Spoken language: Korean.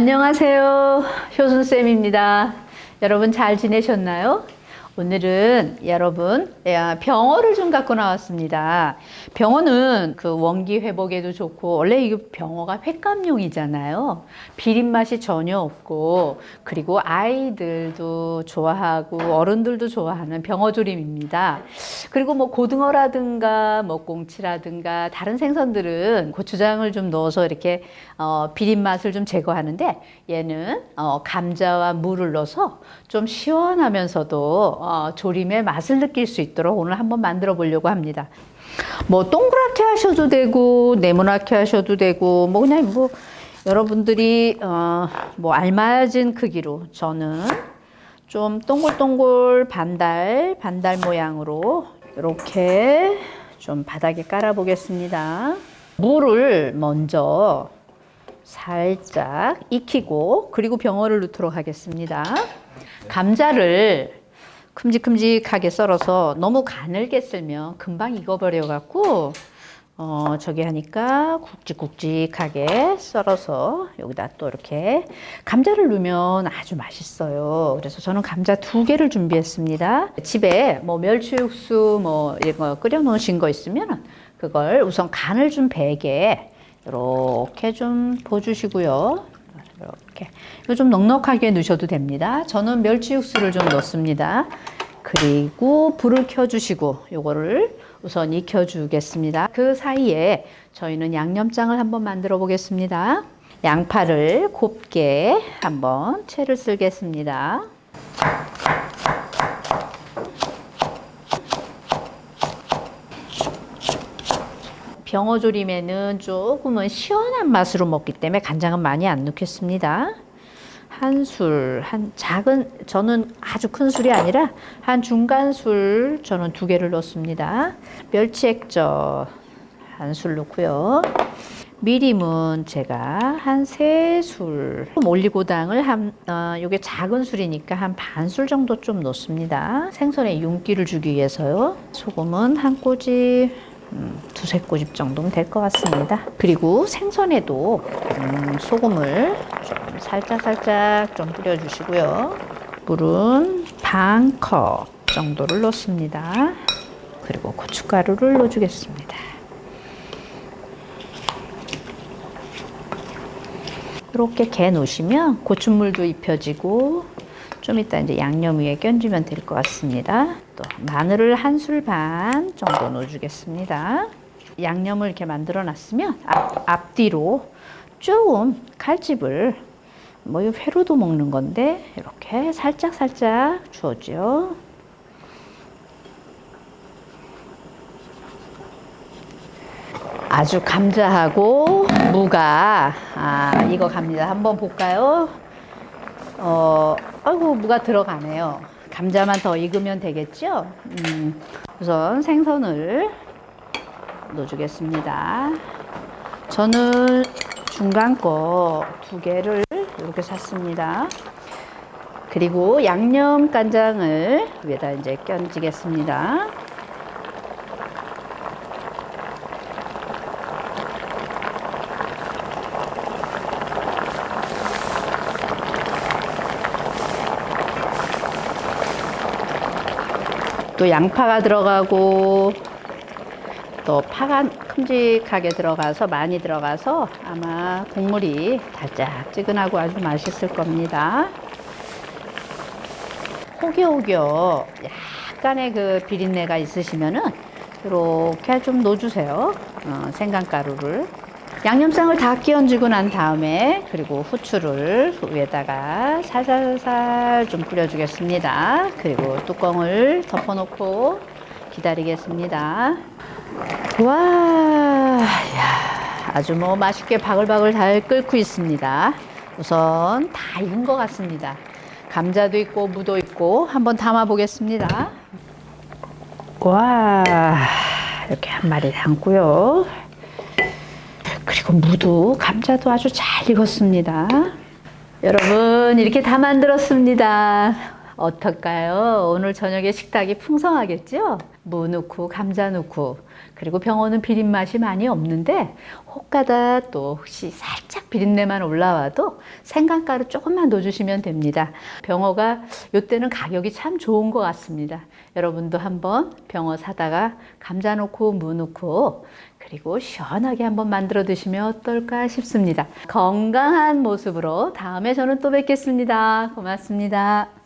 안녕하세요. 효순쌤입니다. 여러분 잘 지내셨나요? 오늘은 여러분 야, 병어를 좀 갖고 나왔습니다. 병어는 그 원기 회복에도 좋고 원래 이 병어가 횟감용이잖아요. 비린 맛이 전혀 없고 그리고 아이들도 좋아하고 어른들도 좋아하는 병어조림입니다. 그리고 뭐 고등어라든가 뭐 꽁치라든가 다른 생선들은 고추장을 좀 넣어서 이렇게 어, 비린 맛을 좀 제거하는데 얘는 어, 감자와 물을 넣어서 좀 시원하면서도 어, 조림의 맛을 느낄 수 있도록 오늘 한번 만들어 보려고 합니다. 뭐 동그랗게 하셔도 되고 네모나게 하셔도 되고 뭐 그냥 뭐 여러분들이 어, 뭐 알맞은 크기로 저는 좀 동글동글 반달 반달 모양으로 이렇게 좀 바닥에 깔아 보겠습니다. 물을 먼저 살짝 익히고 그리고 병어를 넣도록 하겠습니다. 감자를 큼직큼직하게 썰어서 너무 가늘게 썰면 금방 익어버려 갖고 어 저기 하니까 굵직굵직하게 썰어서 여기다 또 이렇게 감자를 넣으면 아주 맛있어요. 그래서 저는 감자 두 개를 준비했습니다. 집에 뭐 멸치 육수 뭐 이런 거 끓여 놓으신 거 있으면 그걸 우선 간을 좀 배게 이렇게 좀 부어주시고요. 이렇게 이거 좀 넉넉하게 넣으셔도 됩니다. 저는 멸치 육수를 좀 넣습니다. 그리고 불을 켜주시고 요거를 우선 익혀 주겠습니다. 그 사이에 저희는 양념장을 한번 만들어 보겠습니다. 양파를 곱게 한번 채를 쓸겠습니다. 병어조림에는 조금은 시원한 맛으로 먹기 때문에 간장은 많이 안 넣겠습니다. 한 술, 한 작은, 저는 아주 큰 술이 아니라 한 중간 술, 저는 두 개를 넣습니다. 멸치 액젓 한 술 넣고요. 미림은 제가 한 세 술, 올리고당을 한, 어, 요게 작은 술이니까 한 반 술 정도 좀 넣습니다. 생선에 윤기를 주기 위해서요. 소금은 한 꼬집, 음, 두세 꼬집 정도면 될 것 같습니다. 그리고 생선에도 음, 소금을 좀 살짝 살짝 좀 뿌려주시고요. 물은 반 컵 정도를 넣습니다. 그리고 고춧가루를 넣어주겠습니다. 이렇게 개 놓으시면 고추물도 입혀지고 좀 이따 이제 양념 위에 견주면 될 것 같습니다. 또 마늘을 한 술 반 정도 넣어주겠습니다. 양념을 이렇게 만들어 놨으면 앞, 앞뒤로 조금 칼집을 뭐 이 회로도 먹는 건데 이렇게 살짝 살짝 주어죠. 아주 감자하고 무가 아 이거 갑니다. 한번 볼까요? 어, 아이고 무가 들어가네요. 감자만 더 익으면 되겠죠? 음, 우선 생선을 넣어주겠습니다. 저는 중간 거 두 개를 이렇게 샀습니다. 그리고 양념 간장을 위에다 이제 껴주겠습니다. 또 양파가 들어가고 또 파가 큼직하게 들어가서 많이 들어가서 아마 국물이 달짝지근하고 아주 맛있을 겁니다. 호겨호겨 약간의 그 비린내가 있으시면은 이렇게 좀 넣어주세요. 어, 생강가루를. 양념장을 다 끼얹고 난 다음에 그리고 후추를 위에다가 살살살 좀 뿌려주겠습니다. 그리고 뚜껑을 덮어놓고 기다리겠습니다. 와, 야, 아주 뭐 맛있게 바글바글 잘 끓고 있습니다. 우선 다 익은 것 같습니다. 감자도 있고 무도 있고 한번 담아 보겠습니다. 와, 이렇게 한 마리 담고요. 그리고 무도 감자도 아주 잘 익었습니다. 여러분 이렇게 다 만들었습니다. 어떨까요? 오늘 저녁에 식탁이 풍성하겠죠? 무 넣고 감자 넣고 그리고 병어는 비린 맛이 많이 없는데 혹가다 또 혹시 살짝 비린내만 올라와도 생강가루 조금만 넣어주시면 됩니다. 병어가 이때는 가격이 참 좋은 것 같습니다. 여러분도 한번 병어 사다가 감자 넣고 무 넣고 그리고 시원하게 한번 만들어 드시면 어떨까 싶습니다. 건강한 모습으로 다음에 저는 또 뵙겠습니다. 고맙습니다.